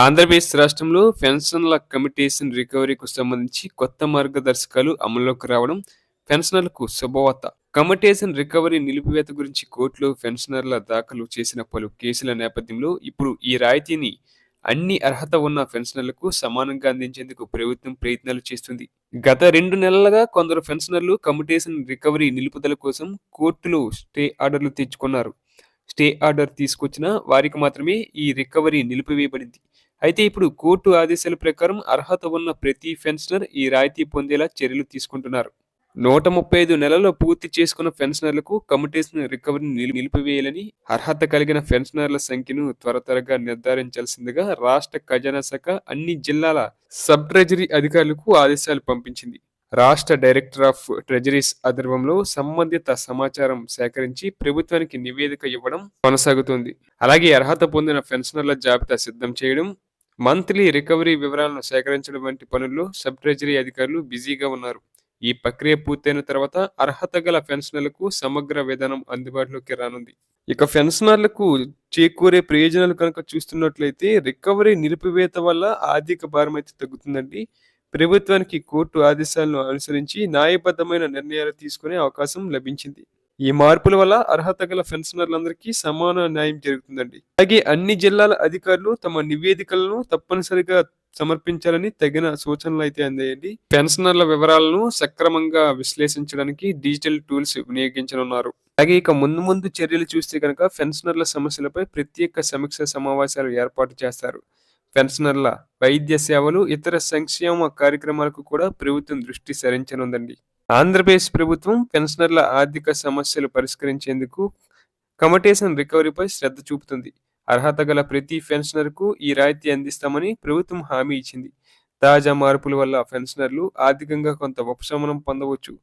ఆంధ్రప్రదేశ్ రాష్ట్రంలో పెన్షన్ల కమిటేషన్ రికవరీకి సంబంధించి కొత్త మార్గదర్శకాలు అమల్లోకి రావడం పెన్షనర్లకు శుభవార్త. కమిటేషన్ రికవరీ నిలిపివేత గురించి కోర్టులో పెన్షనర్ల దాఖలు చేసిన పలు కేసుల నేపథ్యంలో ఇప్పుడు ఈ రాయితీని అన్ని అర్హత ఉన్న పెన్షనర్లకు సమానంగా అందించేందుకు ప్రభుత్వం ప్రయత్నాలు చేస్తుంది. గత రెండు నెలలుగా కొందరు పెన్షనర్లు కమిటేషన్ రికవరీ నిలుపుదల కోసం కోర్టులో స్టే ఆర్డర్లు తెచ్చుకున్నారు. స్టే ఆర్డర్ తీసుకొచ్చిన వారికి మాత్రమే ఈ రికవరీ నిలిపివేయబడింది. అయితే ఇప్పుడు కోర్టు ఆదేశాల ప్రకారం అర్హత ఉన్న ప్రతి పెన్షనర్ ఈ రాయితీ పొందేలా చర్యలు తీసుకుంటున్నారు. నూట ముప్పై ఐదు నెలల్లో పూర్తి చేసుకున్న పెన్షనర్లకు కమిటేషన్ రికవరీ నిలిపివేయాలని అర్హత కలిగిన పెన్షనర్ల సంఖ్యను త్వర త్వరగా నిర్ధారించాల్సిందిగా రాష్ట్ర ఖజానా శాఖ అన్ని జిల్లాల సబ్ ట్రెజరీ అధికారులకు ఆదేశాలు పంపించింది. రాష్ట్ర డైరెక్టర్ ఆఫ్ ట్రెజరీస్ ఆధ్వర్యంలో సంబంధిత సమాచారం సేకరించి ప్రభుత్వానికి నివేదిక ఇవ్వడం కొనసాగుతుంది. అలాగే అర్హత పొందిన పెన్షనర్ల జాబితా సిద్ధం చేయడం మంత్లీ రికవరీ వివరాలను సేకరించడం వంటి పనుల్లో సబ్ ట్రెజరీ అధికారులు బిజీగా ఉన్నారు. ఈ ప్రక్రియ పూర్తయిన తర్వాత అర్హత గల పెన్షనర్లకు సమగ్ర విధానం అందుబాటులోకి రానుంది. ఇక పెన్షనర్లకు చేకూరే ప్రయోజనాలు కనుక చూస్తున్నట్లయితే రికవరీ నిలిపివేత వల్ల ఆర్థిక భారం అయితే తగ్గుతుందండి. ప్రభుత్వానికి కోర్టు ఆదేశాలను అనుసరించి న్యాయబద్ధమైన నిర్ణయాలు తీసుకునే అవకాశం లభించింది. ఈ మార్పుల వల్ల అర్హత గల పెన్షనర్లందరికీ సమాన న్యాయం జరుగుతుందండి. అలాగే అన్ని జిల్లాల అధికారులు తమ నివేదికలను తప్పనిసరిగా సమర్పించాలని తగిన సూచనలు అయితే అందాయండి. పెన్షనర్ల వివరాలను సక్రమంగా విశ్లేషించడానికి డిజిటల్ టూల్స్ వినియోగించనున్నారు. అలాగే ఇక ముందు ముందు చర్యలు చూస్తే కనుక పెన్షనర్ల సమస్యలపై ప్రత్యేక సమీక్ష సమావేశాలు ఏర్పాటు చేస్తారు. పెన్షనర్ల వైద్య సేవలు ఇతర సంక్షేమ కార్యక్రమాలకు కూడా ప్రభుత్వం దృష్టి సరించనుందండి. ఆంధ్రప్రదేశ్ ప్రభుత్వం పెన్షనర్ల ఆర్థిక సమస్యలు పరిష్కరించేందుకు కమిటేషన్ రికవరీపై శ్రద్ధ చూపుతుంది. అర్హత గల ప్రతి పెన్షనర్కు ఈ రాయితీ అందిస్తామని ప్రభుత్వం హామీ ఇచ్చింది. తాజా మార్పుల వల్ల పెన్షనర్లు ఆర్థికంగా కొంత ఉపశమనం పొందవచ్చు.